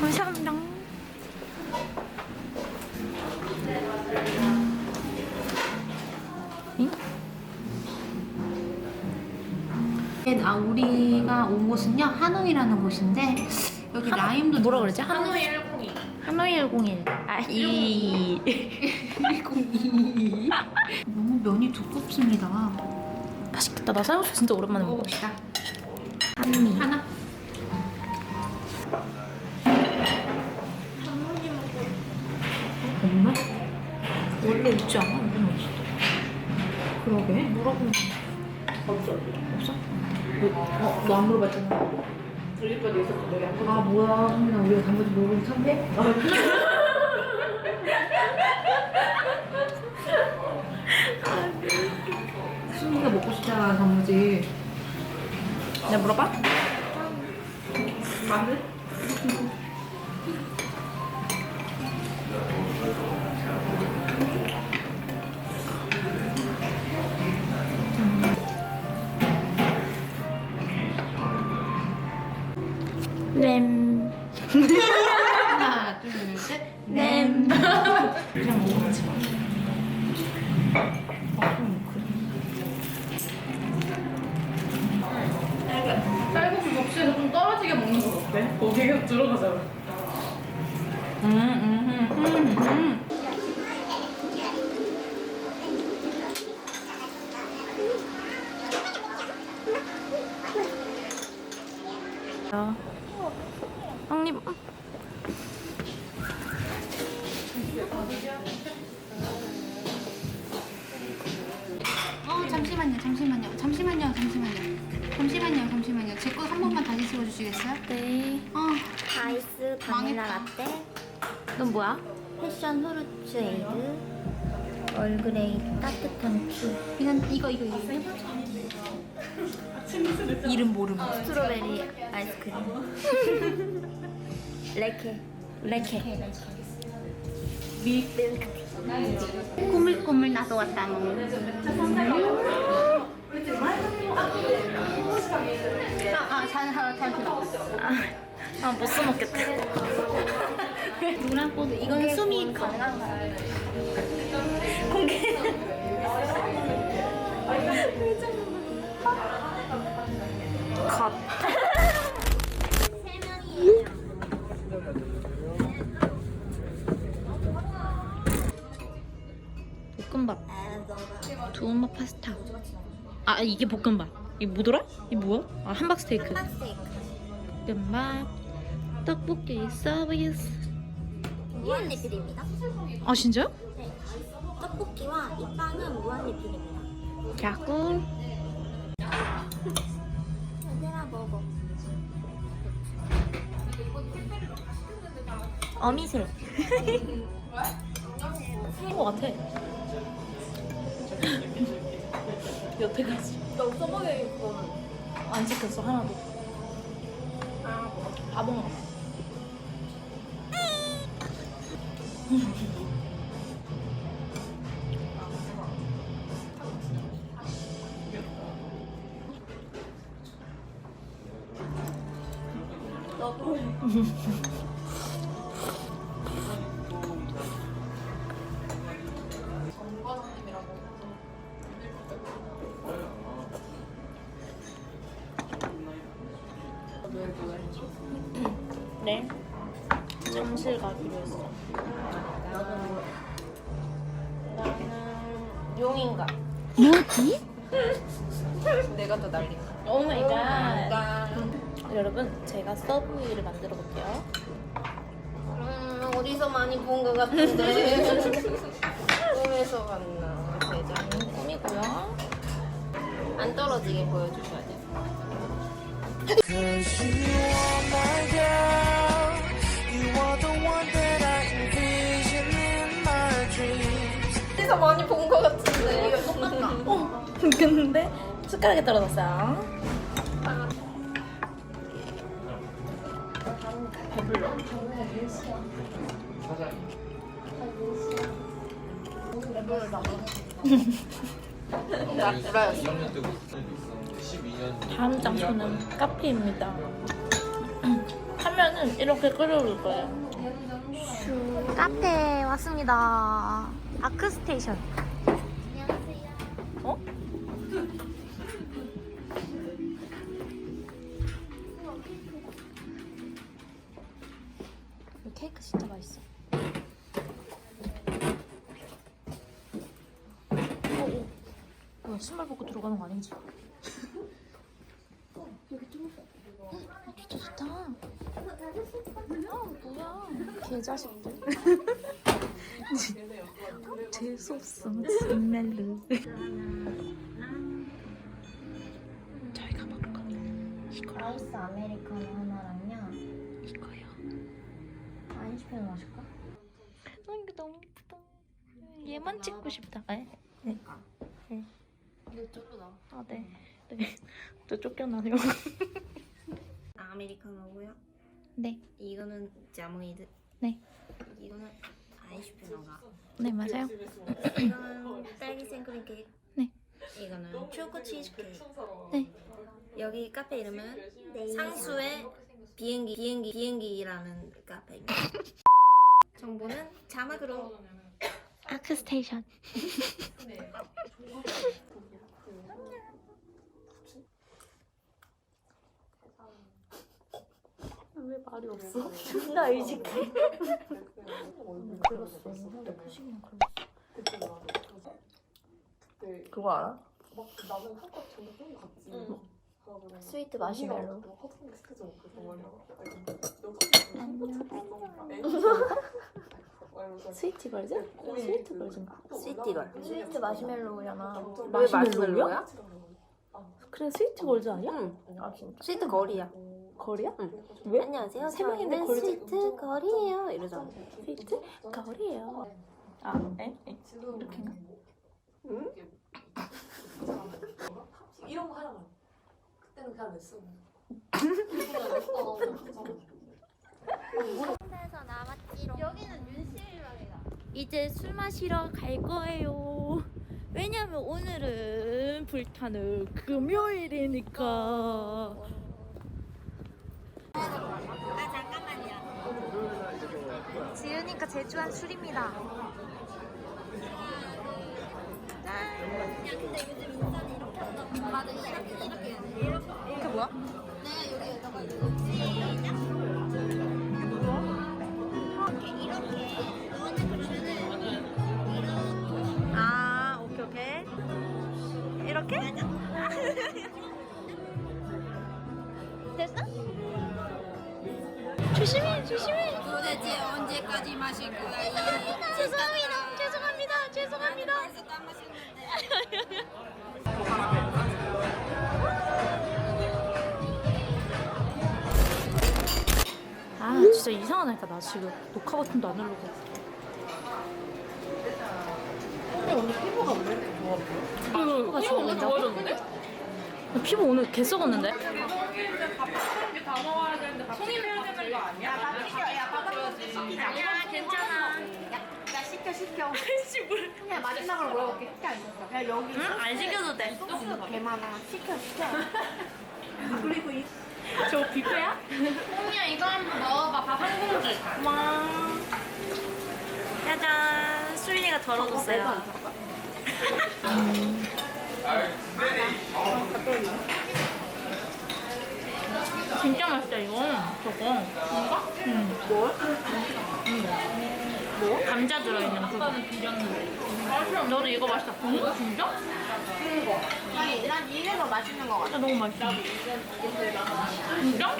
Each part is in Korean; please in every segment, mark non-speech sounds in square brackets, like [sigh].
감사합니다. 네, 아 우리가 온 곳은요 하노이라는 곳인데 여기 하, 라임도 뭐라 그러지? 하노이? 102 하노이 101 아이. 102 너무 면이 두껍습니다. 맛있겠다. 나 쌀국수 진짜 오랜만에 먹어봅시다. 한미 하나? 있지 않아? 이건 없어. 그러게 물어보면 없어. 없어? 어, 너안 물어봤잖아. 있었고 아 뭐야 성민아 우리가 단무지 먹은 참대? 수미가 [laughs] [laughs] 먹고 싶잖아 단무지 내가 물어봐? 형님. 어 잠시만요 잠시만요 잠시만요 잠시만요 잠시만요 잠시만요 제 거 한 번만 다시 찍어주시겠어요? 네. 어 아이스 바닐라 망했다. 라떼, 넌 뭐야? 패션 후르츠 에이드, 얼그레이 따뜻한 큐, 그냥 이거 이거 이거 해보자 이름 모름 스트로베리 아이스크림, [laughs] 레케, 레케. 꾸물꾸물 나도 왔다. 아아잘잘 아, 못 써먹겠다. 누구랑 뽀드 이건 수미 가능한가요? 컷. [laughs] 볶음밥. 두엄마 파스타. 아 이게 볶음밥. 이게 뭐더라? 이게 뭐야? 아 함박 스테이크. 볶음밥. 떡볶이 서비스. 무한 리필입니다. 아 진짜요? 네. 떡볶이와 이 빵은 무한 리필입니다. 야구. 얘들아 먹어. 어미새. 새거 [laughs] 같아. [laughs] 여태까지. 너 써먹어야겠어. 안 찍혔어 하나도. 바보가. 네. [laughs] 여러분, 제가 서브웨이를 만들어 볼게요. 음, 어디서 많이 본 것 같은데. [laughs] 꿈에서 봤나. 대장. 꿈이고요. 안 떨어지게 보여주셔야 돼요. Cause you are my girl. You are the one that I envision in my dreams. 어디서 많이 본 것 같은데. 이거 똑같다. [laughs] 어, 근데 숟가락에 떨어졌어요. 다음 장소는 카페입니다. 하면은 이렇게 끓여올 거예요. 카페 왔습니다. 아크스테이션. 가는 거 아니지? 여기 좀 진짜 좋다. 아 뭐야? 개자식들. 재수없어 정말로. 저희가 먹을 거는 이거 아이스 아메리카노 하나랑요. 이거요. 아인슈페인 마실까? 아 이거 너무 예쁘다. 얘만 찍고 싶다. 네. 네. 네. 아 네. 네. [laughs] 저 쫓겨나요. [laughs] 아메리카노고요. 네. 이거는 자무이드. 네. 이거는 아인슈페인가. 네 맞아요. 이거는 딸기 생크림 케이크. 네. 이거는 초코 치즈 케이크. 네. 여기 카페 이름은 상수의 비행기 비행기 비행기라는 카페입니다. [laughs] 정보는 자막으로 아크 스테이션. 왜 말이 없어? [laughs] 나 의식해. 글렀어. 근데 표식이랑 글렀어. 그거 알아? 스위트 마시멜로. [laughs] 스위트 걸즈? 스위트 걸즈인가? 스위티걸. 스위트 마시멜로우잖아. 왜 마시멜로야? 그래 스위트 걸즈 아니야? 응. 아 진짜? 스위트 거리야. 거리야? 응. 왜? 안녕하세요. 세 명인데 걸즈? 스위트 거리예요. 이러잖아. 스위트 거리예요. 아, 에? 에? 이렇게인가? 이런 거 하잖아. 그때는 그냥 냈어. 이제 술 마시러 갈 거예요. 왜냐면 오늘은 불타는 금요일이니까. 아 잠깐만요. 지으니까 제주한 술입니다. 하다니까, 나 지금 녹화 버튼도 안 누르고. 근데 오늘 피부가 왜 이렇게 좋아 보여? 피부가 좋아진다고? 좋아졌는데? 피부 오늘 개 썩었는데? 다 먹어야 되는데 밥 챙겨야 되는 거 아니야? 아니야, 괜찮아. 야 시켜 시켜. 그냥 마지막으로 물어볼게. 시켜 안 시켜? 그냥 여기 응? 안 시켜도 돼. 소스 개 많아. 시켜 시켜. [laughs] 저 뷔페야? 홍미야 이거 한번 넣어봐. 밥 한 공기. 고마워. 짜잔. 수린이가 덜어줬어요. 진짜 맛있다 이거 저거 뭔가? 응 뭘? 응 뭐? 감자 들어있는 그거 너도 이거 맛있다 응? 진짜? 아니 난 이래서 맛있는 거 같아. 나 너무 맛있어 진짜?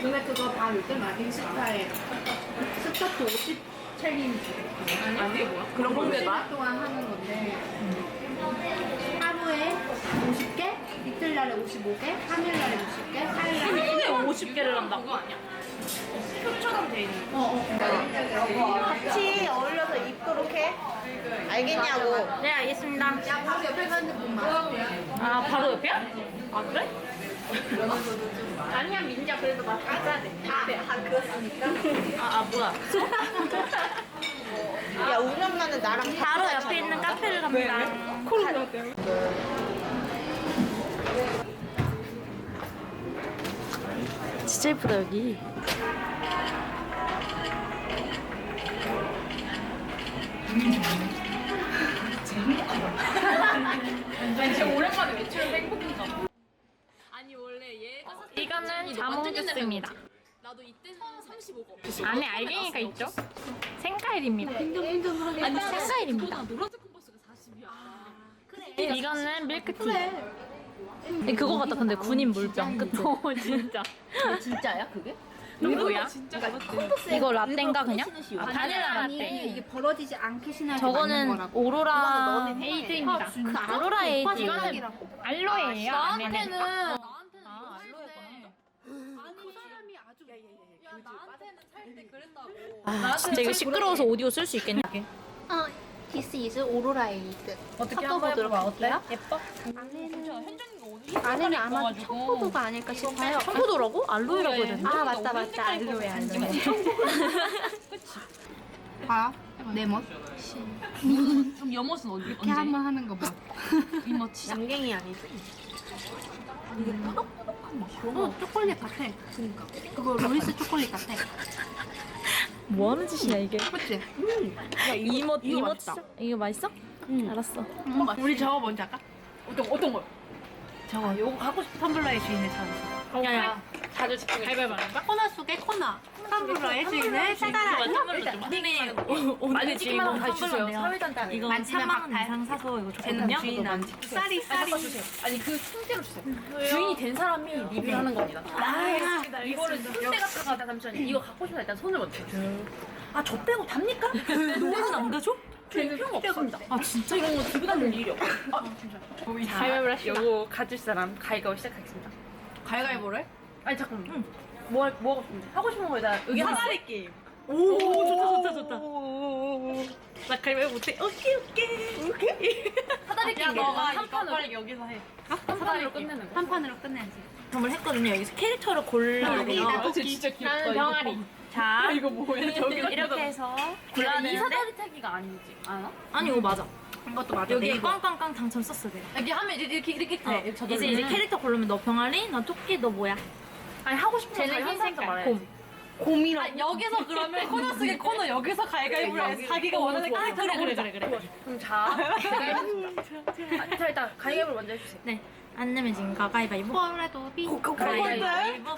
근데 그거 다 요즘 아닌 스타일. 스타트 50 챌린지. 아니 그게 뭐야? 그런 건데 나 동안 하는 건데 하루에 50개, 이틀날에 55개, 3일날에 60개, 4일날에 하루에 50개를 한다고? 그거 아니야? 표처럼 돼 있는 같이 어울려서 입도록 해. 알겠냐고. 네 알겠습니다 야 바로 옆에 가는 분만. 아 바로 옆이야? 아 그래? 아니야 민지야 그래도 맛 가자 돼. 아, 아 그렇습니까? 아, 아 뭐야 [laughs] 야 우리 엄마는 나랑 바로 옆에 있는 카페를 갑니다 코로나 때문에 진짜 예쁘다 여기 진짜 오랜만에 외출해서 행복한가 봐. 아니 원래 얘가 이거는 자몽주스입니다 나도 이때 35거. 안에 알갱이가 있죠? 생과일입니다 아니 생과일입니다 노란색 콤버스가 40이야. 그래 이거는 밀크티. 이 그거 같다. 근데 군인 물병? 어 진짜. [laughs] 진짜야 그게? 누구야? 이거 라떼인가 그냥? 아, 바닐라 아니 라떼. 이게 벌어지지 않게 신을 저거는 오로라 에이드입니다. 그 오로라 에이드. 이거는 알로에예요? 나한테는. 아, 아 진짜 이거 시끄러워서 오디오 쓸 수 있겠냐? 어, this is 오로라 에이드. 어떻게 섞어보도록 할게요. 예뻐? 안에는 아마 청포도가 아닐까 싶어요. 청포도라고? 알로에라고 해야 되는데? 아 맞다 맞다 알로에 알로에. [laughs] 봐. 내 멋. 그럼 염옷은 어디? 이렇게 한번 하는 거 봐. 이모치 양갱이 아니지? 어 초콜릿 같아. 그러니까. 그거 로리스 초콜릿 같아. 뭐 하는 짓이야 이게? 그치? 이모 이거 이모 맛있다. 이거 맛있어? 응 알았어 우리 저거 뭔지 알까? 어떤 어떤 거? 저거 요거 갖고 싶은 텀블러의 주인을 찾아서 야야 다들 집중해 가위바위보 할까? 코너 속의 코너. 텀블러의 주인을 찾아라. 오늘 찍기만 하면 다 주세요. 사회단단 이거 만지면 3만 원 박탈. 이상 사서 이거 쟤는 줬거든요? 주인 안 쌀이 쌀이. 아니 그 통째로 주세요. 주인이 된 사람이 리뷰하는 겁니다. 아, 이거를 손대 갖다가 잠시만요. 이거 갖고 싶다 일단 손을 먼저 줘요. 아저 빼고 답니까? 너는 안 가져? 저희는 필요가 없습니다. 아 진짜 이런 거 들고 다닐 일이 없어. 아. 가위바위보 합시다 요거 가질 사람 가위바위보 시작하겠습니다. 가위바위보를? 아니 잠깐만. 뭐, 할- 뭐 하고 싶은데? 하고 싶은 거에다 여기 사다리 게임. 오, 좋다 좋다 좋다 나 가위바위보 못해 오케이 오케이 오케이 사다리 게임 너가 한 판을 여기서 해. 한 판으로 끝내는 거. 한 판으로 끝내야지. 점을 했거든요 여기서 캐릭터를 골라야 돼요 아, 진짜 귀엽다. 나는 병아리 자 이거 뭐야? [laughs] 저기 이렇게 해서 이 사다리 타기가 아니지. 알아? 아니 이거 맞아 이것도 맞아. 여기 꽝꽝꽝 당첨 썼어 내가 이렇게 하면 이렇게 이렇게 어, 이제 이제 캐릭터 고르면 너 병아리, 나 토끼, 너 뭐야? 아니 하고 싶은 거 쟤는 한 사람도 흰색깔. 말해야지. 곰이라고. 아, 여기서 그러면 [laughs] 코너 속의 코너 여기서 가위가위보를 해서 자기가 원하는 아, 캐릭터를 그래 그래. 그래 그래 그럼 자, 제가. 아, 자 일단 가위바위보를 먼저 해주세요. 네. 안 내면 지금 가위바위보 뽀레도 비. 가위바위보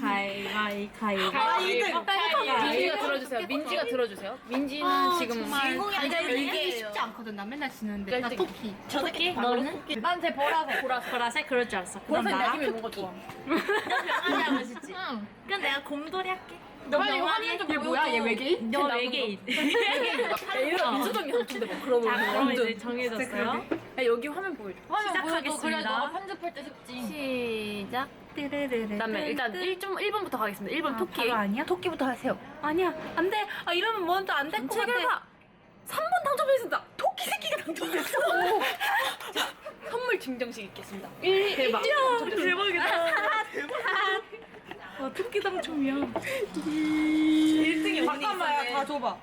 가위바위 가위바위보 민지가 들어주세요. 민지가 들어주세요. 민지는 지금 가위바위보 이기기 쉽지 않거든. 나 맨날 지는데. 나 토끼. 저 토끼? 너는? 난제 보라색. 보라색 보라색 그럴 줄 알았어 그럼 보라색 나랑 느낌이 뭔가 좋아. 병아리 하고 싶지? 응 그럼 내가 곰돌이 할게 너 빨리 화면 좀얘 보여줘. 뭐야 얘 외계인? 너. 외계인 얘가 민수정이 같은데 뭐 그러면 자 그럼. 이제 정해졌어요 야, 여기 화면 보여줘. 화면 시작하겠습니다. 그래 너가 편집할 때 쉽지. 시작 띠르르르 그다음에 일단 1좀 1번부터 가겠습니다. 1번 토끼. 바로 아니야? 토끼부터 하세요. 아니야 안 돼 아 이러면 먼저 안 될 것 같아 책을 3번 당첨했습니다. 토끼 새끼가 당첨됐어. [laughs] 자, 선물 증정식 있겠습니다. 1, 대박. 대박이다 와 토끼 당첨이야 1등이 잠깐만 다 줘봐.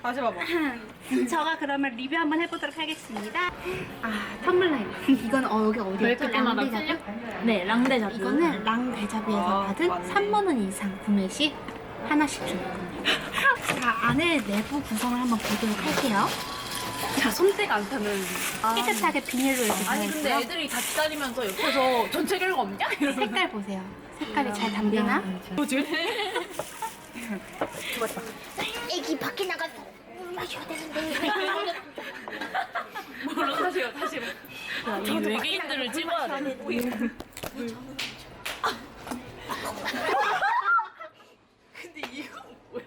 다시 봐봐. [laughs] 저가 그러면 리뷰 한번 해보도록 하겠습니다. 아, 텀블라인. [laughs] 이건 어, 여기 어디였죠? 랑데자뷰? 네 랑데자뷰 이거는 랑데자뷰에서 아, 받은 맞네. 3만원 이상 구매 시 하나씩 주는 겁니다. [laughs] 자, 안에 내부 구성을 한번 보도록 할게요. 자, 손때가 안 타는. 깨끗하게 비닐로 이렇게 아니 근데 되어있고요. 애들이 다 기다리면서 옆에서 전체 결과 없냐? 이러면 색깔 보세요. 색깔이 잘 담기나? 애기 밖에 나가서 마셔야 되는데. 뭐로 다시요 다시요. 이 외계인들을 찍어야 돼 근데 이거 뭐야?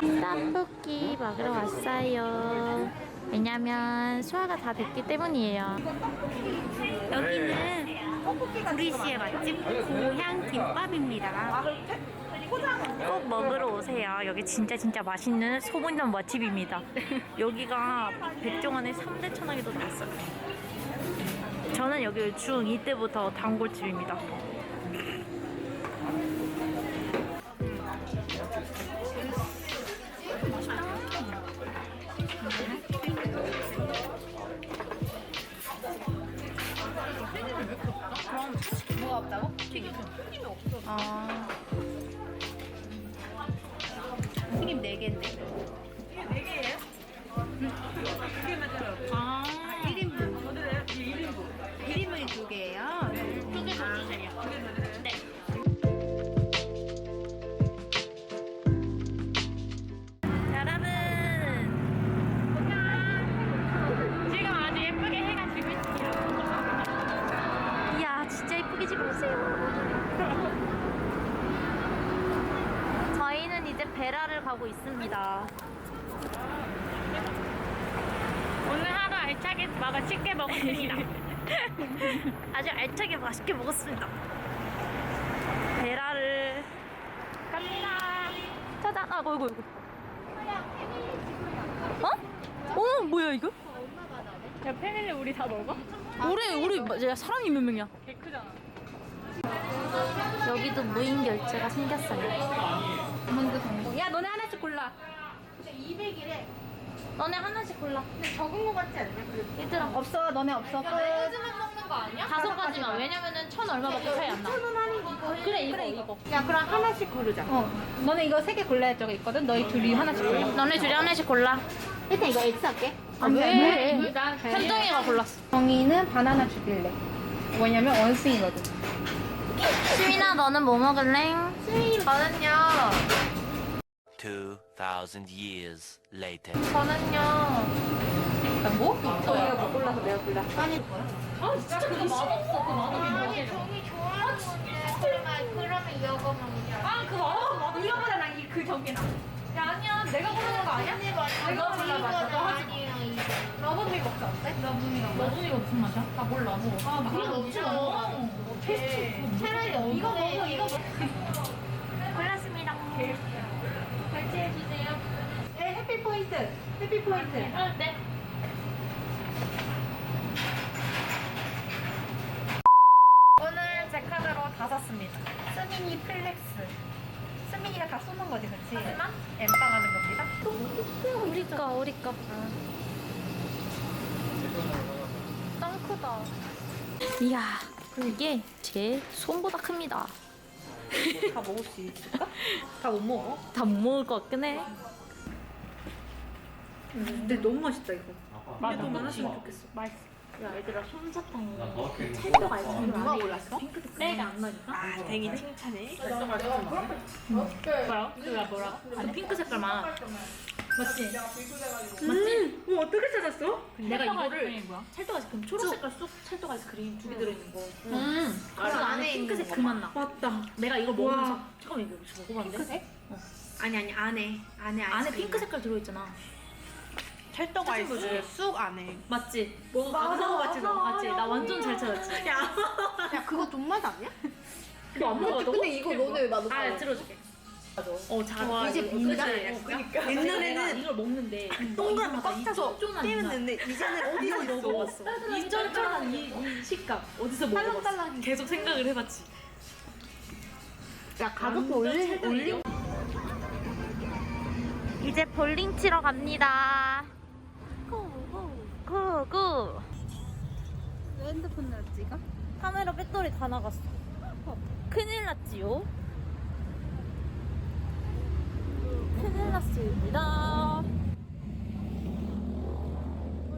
떡볶이 먹으러 왔어요 왜냐면 소화가 다 됐기 때문이에요 여기는 구리시의 맛집 고향 김밥입니다. 꼭 먹으러 오세요. 여기 진짜 진짜 맛있는 소문난 맛집입니다. 여기가 백종원의 3대 천왕에도 나왔어요. 저는 여기 중2 때부터 단골집입니다. 가 없다고? 튀김. 아. 튀김 4개인데. 알차게 맛있게 먹었습니다. [laughs] 아주 알차게 맛있게 먹었습니다. 베라를 갑니다. 짜잔. 아, 이거 이거. 어? 어, 뭐야 이거? 야 패밀리 우리 다 먹어? 우리 우리 이제 사람이 몇 명이야? 개 크잖아. 여기도 무인 결제가 생겼어요. 야 너네 하나씩 골라. 너네 하나씩 골라. 적은 거 같지 않냐? 얘들아 없어 너네 없어. 다섯 가지만 왜냐면은 천 얼마밖에 차이 안 나. 그래 이거 이거. 야 그럼 하나씩 고르자. 어. 너네 이거 세 개 골라야 저거 있거든. 너희 둘이 하나씩 골라. 너네 둘이 하나씩 골라. 일단 이거 X 할게. 아, 왜? 난 현정이가 골랐어. 정이는 바나나 죽일래. 뭐냐면 원숭이거든. 수민아 너는 뭐 먹을래? 저는요. 2,000 years later. 저는요. 아, 뭐? 정이가 뭐 골라서 내가 골라. 아니. 아 진짜 그거 맛없어. 그 맛없는 아니 정이 좋아하는 건데 그러면 그러면 이거 먹자. 아그 맛없어. 맛없어. 이거보다 난이그 정이나. 야 아니야 내가 고르는 거 아니야? 맞아. 이거 이거 골라, 맞아. 너 하지 마. 아니에요. 러브미 먹자 어때? 러브미가 뭐? 너분이가 무슨 맛이야? 나 몰라 뭐. 아 그거 없죠. 차라리 이거 먹어 이거 먹어. [laughs] 골랐습니다. 포인트. 해피 포인트. 아, 네. 오늘 제 카드로 다 샀습니다. 스미니 플렉스. 스미니가 다 쏘는 거지, 그치? 하지만 엠빵 하는 겁니다. 우리 거 우리 거. 크다. 이야 이게 제 손보다 큽니다. 다 먹을 수 있을까? 다 못 먹어. 다 못 먹을 것 같긴 해. 근데 너무 맛있다, 이거. 맞아. 너무 많았으면 좋겠어. 맛있어. 야 얘들아 솜사탕이 찰떡 아이스크림 누가 골랐어? 핑크색 안 나니까? 아, 댕이 칭찬해. 뭐야? 그가 뭐라고? 아니 핑크 색깔만. 맞지? 음, 어, 어떻게 찾았어? 내가 이거를 찰떡 아이스크림 초록 색깔 쑥 찰떡 아이스크림 두 개 들어있는 거. 음, 그 안에 핑크색 그만 나. 맞다. 내가 우와. 먹으면서 잠깐만 이거 먹어봤는데? 핑크색? 아니, 아니, 안에. 안에. 안에 핑크 색깔 들어있잖아. 찰떡 아이스 쑥 안에. 맞지? 뭐 맞아 맞지 너 맞지? 나 완전 잘 찾았지. 야, 그거 돈맛 아니야? 너안 먹어도? 근데 이거 너네 맛없어. 아 들어줄게. 어 잘. 이제 빈다. 그러니까. 옛날에는 이걸 먹는데 동그랗게 꽉 차서 쫀쫀한 떼었는데 이제는 어디서 먹어봤어? 이 쫀쫀한 이, 이 식감 어디서 먹어봤어? 계속 생각을 해봤지. 야, 가격표 올리, 올리. 이제 볼링 치러 갑니다. 구구. 왜 핸드폰으로 찍어? 카메라 배터리 다 나갔어. 큰일 났지요. 큰일 났습니다.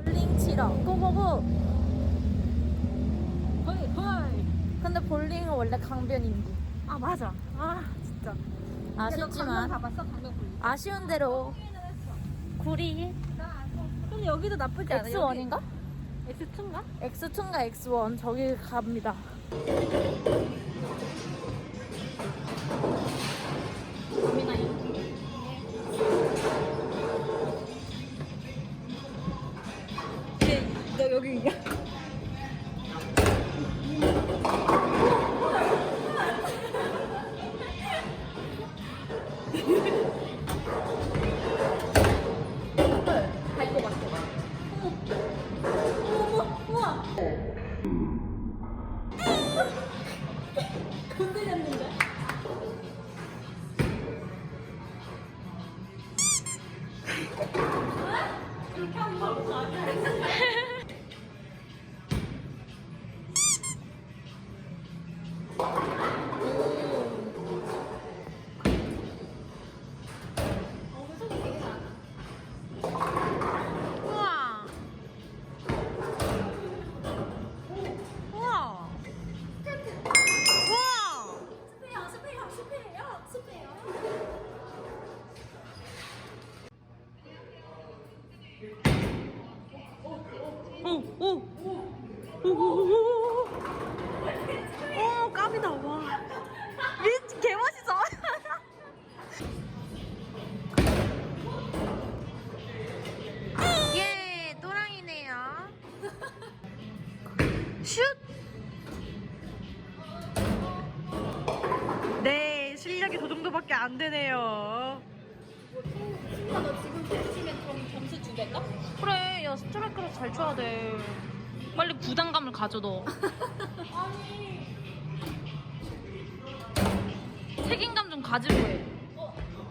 볼링 치러 고고고. 허이 허이. 근데 볼링은 원래 강변인데. 아 맞아. 아 진짜. 아쉽지만 가봤어? 강변 볼리. 아쉬운 대로 구리 여기도 나쁘지 않아. X1인가? X2인가? X2인가 X1 저기 갑니다. 너 여기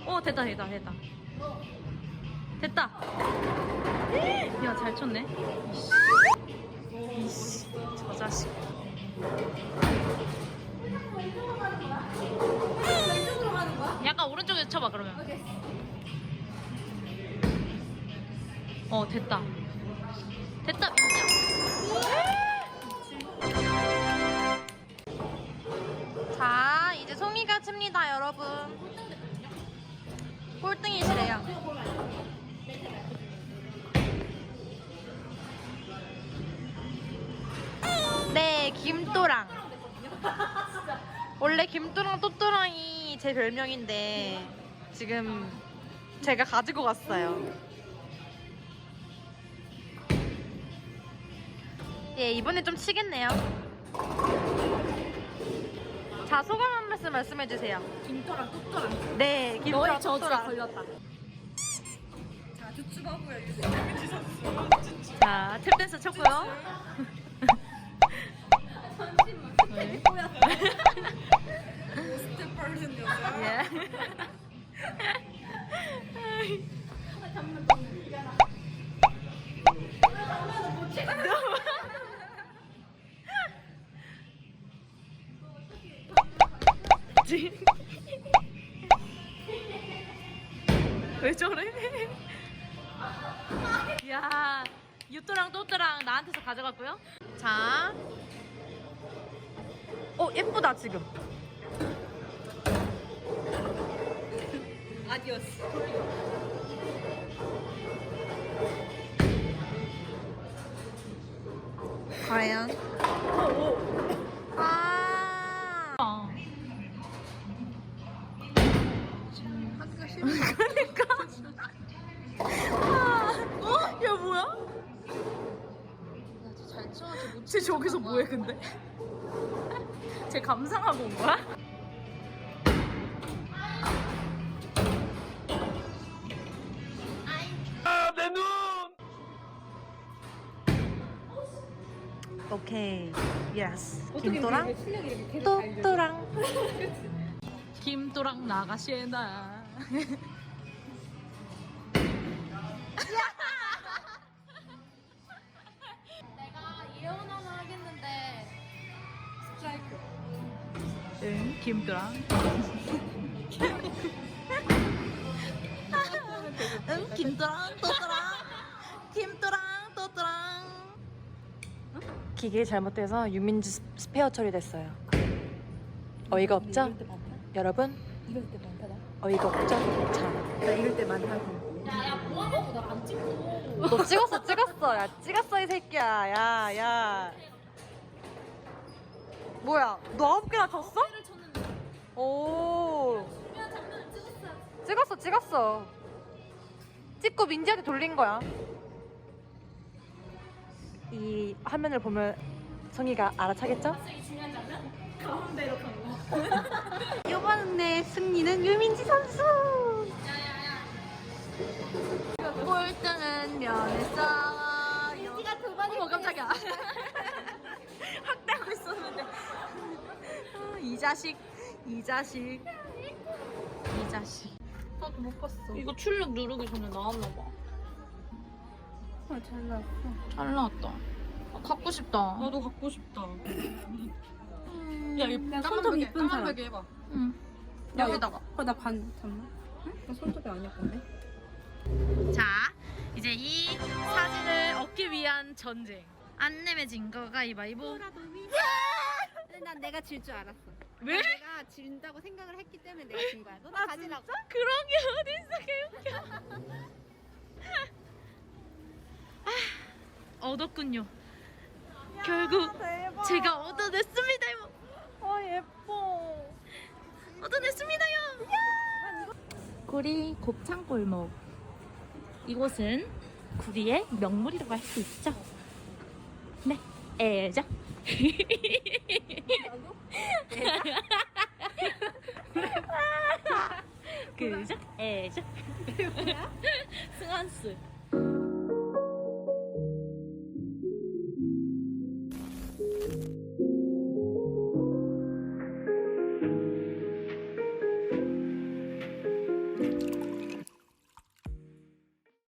어, 됐다, 됐다, 됐다. 됐다. 야, 잘 쳤네. 이씨, 이씨, 저 자식. 약간 오른쪽에서 쳐봐 그러면. 어, 됐다. 됐다, 민지야. 자, 이제 송이가 칩니다, 여러분. 꼴등이시래요. 네, 김또랑. 원래 김또랑 또또랑이 제 별명인데 지금 제가 가지고 갔어요. 예, 이번에 좀 치겠네요. 자, 소감 한 말씀 말씀해 주세요. 김토랑 뚝토랑. 네, 김또랑 너의 또또랑. 걸렸다. 자, 탭댄스 쳤고요. 네. [laughs] 예. 예쁘다 지금. 아디오스. 과연? 아. 그러니까. 어? 야 뭐야? 쟤 저기서 뭐해 근데? 쟤 감상하고 온 거야? 오케이. 예스 김도랑? 또또랑? 김도랑 나가시나 김도랑. [laughs] 응 김도랑 또또랑. 김도랑 또또랑. 기계 잘못돼서 유민지 스- 스페어 처리됐어요. 어이가 없죠? 여러분? 어이가 없죠? 자. 야야 뭐하냐고 나안 찍고. 너 찍었어 찍었어. 야 찍었어 이 새끼야. 야 야. 뭐야 너 아홉 개나 쳤어? 오. 찍었어 찍었어. 찍고 민지한테 돌린 거야. 이 화면을 보면 성희가 알아차겠죠? 가운데로 간 거. 이번 내 승리는 유민지 선수. 꼴등은 면했어 민지가 두 번이 어 깜짝이야. [laughs] 확대하고 있었는데. 아, 이 자식 이 자식 이 자식 나도 못 봤어. 이거 출력 누르기 전에 나왔나 봐. 아, 잘 나왔어. 잘 나왔다. 아, 갖고 싶다. 나도 갖고 싶다. 야, 이 손톱 이쁜 사람. 해봐. 응. 여기다가. 어, 나 반, 잠깐만. 응? 나 손톱이 안 예쁜데? 자, 이제 이 사진을 얻기 위한 전쟁. 안 내면 진 거가 이바이보. 근데 난 내가 질 줄 알았어 왜? 내가 진다고 생각을 했기 때문에 내가 진 거야 너도 가지라고 그런 게 어딨어, 개웃겨. 아, 얻었군요. 결국 제가 얻어냈습니다. 아 예뻐. 얻어냈습니다요. 구리 곱창골목. 이곳은 구리의 명물이라고 할 수 있죠. 네, 애자. 그죠? 에죠? 승한스